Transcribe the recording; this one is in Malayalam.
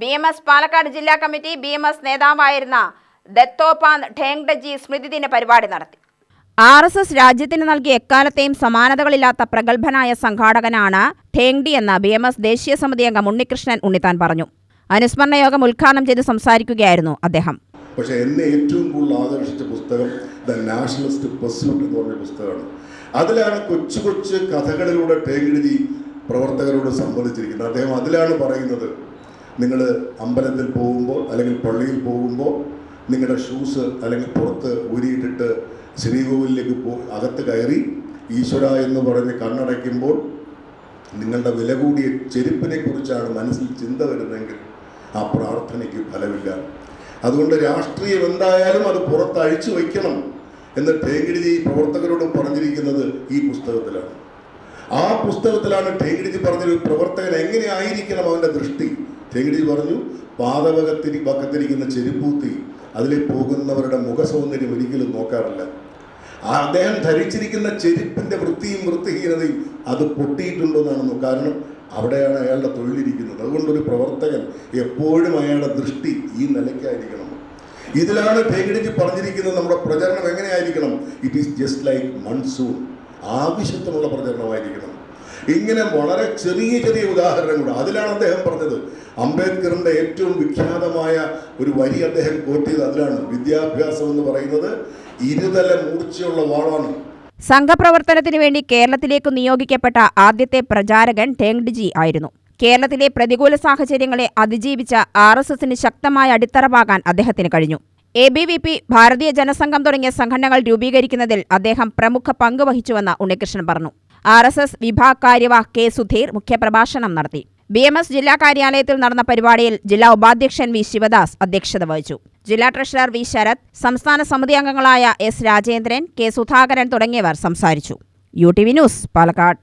ബി എം എസ് പാലക്കാട് ജില്ലാ കമ്മിറ്റി ബി എം എസ് നേതാവായിരുന്ന ദത്തോപാൻ ഠേങ്ഡജി സ്മൃതിദിന പരിപാടി നടത്തി. ആർ എസ് എസ് രാജ്യത്തിന് നൽകിയ എക്കാലത്തെയും സമാനതകളില്ലാത്ത പ്രഗത്ഭനായ സംഘാടകനാണ് ഠേങ്ഡി എന്ന ബി എം എസ് ദേശീയ സമിതി അംഗം ഉണ്ണികൃഷ്ണൻ ഉണ്ണിത്താൻ പറഞ്ഞു. അനുസ്മരണ യോഗം ഉദ്ഘാടനം ചെയ്ത് സംസാരിക്കുകയായിരുന്നു അദ്ദേഹം. പക്ഷേ എന്നെ ഏറ്റവും കൂടുതൽ ആകർഷിച്ച പുസ്തകം ദ നാഷണലിസ്റ്റ് പ്രസിഡന്റ് എന്ന് പറഞ്ഞ പുസ്തകമാണ്. അതിലാണ് കൊച്ചു കൊച്ചു കഥകളിലൂടെ ടേങ്കിടി പ്രവർത്തകരോട് സംബന്ധിച്ചിരിക്കുന്നത് അദ്ദേഹം അതിലാണ് പറയുന്നത് നിങ്ങൾ അമ്പലത്തിൽ പോകുമ്പോൾ അല്ലെങ്കിൽ പള്ളിയിൽ പോകുമ്പോൾ നിങ്ങളുടെ ഷൂസ് അല്ലെങ്കിൽ പുറത്ത് ഊരിയിട്ടിട്ട് ശ്രീകോവിലേക്ക് പോ അകത്ത് കയറി ഈശ്വര എന്ന് പറഞ്ഞ് കണ്ണടയ്ക്കുമ്പോൾ നിങ്ങളുടെ വില കൂടിയ ചെരുപ്പിനെ കുറിച്ചാണ് മനസ്സിൽ ചിന്ത വരുന്നതെങ്കിൽ ആ പ്രാർത്ഥനയ്ക്ക് ഫലമില്ല. അതുകൊണ്ട് രാഷ്ട്രീയം എന്തായാലും അത് പുറത്ത് അഴിച്ചു വയ്ക്കണം എന്ന് ടേങ്കിടിജി പ്രവർത്തകരോട് പറഞ്ഞിരിക്കുന്നത് ഈ പുസ്തകത്തിലാണ്. ആ പുസ്തകത്തിലാണ് ടേങ്കിടിജി പറഞ്ഞൊരു പ്രവർത്തകൻ എങ്ങനെയായിരിക്കണം അവന്റെ ദൃഷ്ടി? ടേങ്കിടിജി പറഞ്ഞു പാതവകത്തിരി പക്കത്തിരിക്കുന്ന ചെരുപ്പൂത്തി അതിലെ പോകുന്നവരുടെ മുഖസൗന്ദര്യം ഒരിക്കലും നോക്കാറില്ല. അദ്ദേഹം ധരിച്ചിരിക്കുന്ന ചെരുപ്പിന്റെ വൃത്തിയും വൃത്തിഹീനതയും അത് പൊട്ടിയിട്ടുണ്ടോ എന്നാണെന്ന് കാരണം അവിടെയാണ് അയാളുടെ തൊഴിലിരിക്കുന്നത്. അതുകൊണ്ടൊരു പ്രവർത്തകൻ എപ്പോഴും അയാളുടെ ദൃഷ്ടി ഈ നിലയ്ക്കായിരിക്കണം. ഇതിലാണ് ഭേഗിടിക്ക് പറഞ്ഞിരിക്കുന്നത് നമ്മുടെ പ്രചരണം എങ്ങനെയായിരിക്കണം. It is just like monsoon ആവശ്യത്തിനുള്ള പ്രചരണമായിരിക്കണം. ഇങ്ങനെ വളരെ ചെറിയ ചെറിയ ഉദാഹരണങ്ങൾ അതിലാണ് അദ്ദേഹം പറഞ്ഞത്. അംബേദ്കറിന്റെ ഏറ്റവും വിഖ്യാതമായ ഒരു വരി അദ്ദേഹം കോട്ട് ചെയ്ത് അതിലാണ്. വിദ്യാഭ്യാസം എന്ന് പറയുന്നത് ഇരുതല മൂർച്ചയുള്ള വാളാണ്. സംഘപ്രവർത്തനത്തിനു വേണ്ടി കേരളത്തിലേക്ക് നിയോഗിക്കപ്പെട്ട ആദ്യത്തെ പ്രചാരകൻ ടെങ്ഡിജി ആയിരുന്നു. കേരളത്തിലെ പ്രതികൂല സാഹചര്യങ്ങളെ അതിജീവിച്ച ആർ എസ് എസിന് ശക്തമായ അടിത്തറവാകാൻ അദ്ദേഹത്തിന് കഴിഞ്ഞു. എ ബി വി പി ഭാരതീയ ജനസംഘം തുടങ്ങിയ സംഘടനകൾ രൂപീകരിക്കുന്നതിൽ അദ്ദേഹം പ്രമുഖ പങ്ക് വഹിച്ചുവെന്ന് ഉണ്ണികൃഷ്ണൻ പറഞ്ഞു. ആർ എസ് എസ് വിഭാഗ് കാര്യവാഹ് കെ സുധീർ മുഖ്യപ്രഭാഷണം നടത്തി. ബി എം എസ് ജില്ലാ കാര്യാലയത്തിൽ നടന്ന പരിപാടിയിൽ ജില്ലാ ഉപാധ്യക്ഷൻ വി ശിവദാസ് അധ്യക്ഷത വഹിച്ചു. ജില്ലാ ട്രഷറർ വി ശരത് സംസ്ഥാന സമിതി അംഗങ്ങളായ എസ് രാജേന്ദ്രൻ കെ സുധാകരൻ തുടങ്ങിയവർ സംസാരിച്ചു. U T V news Palakkad.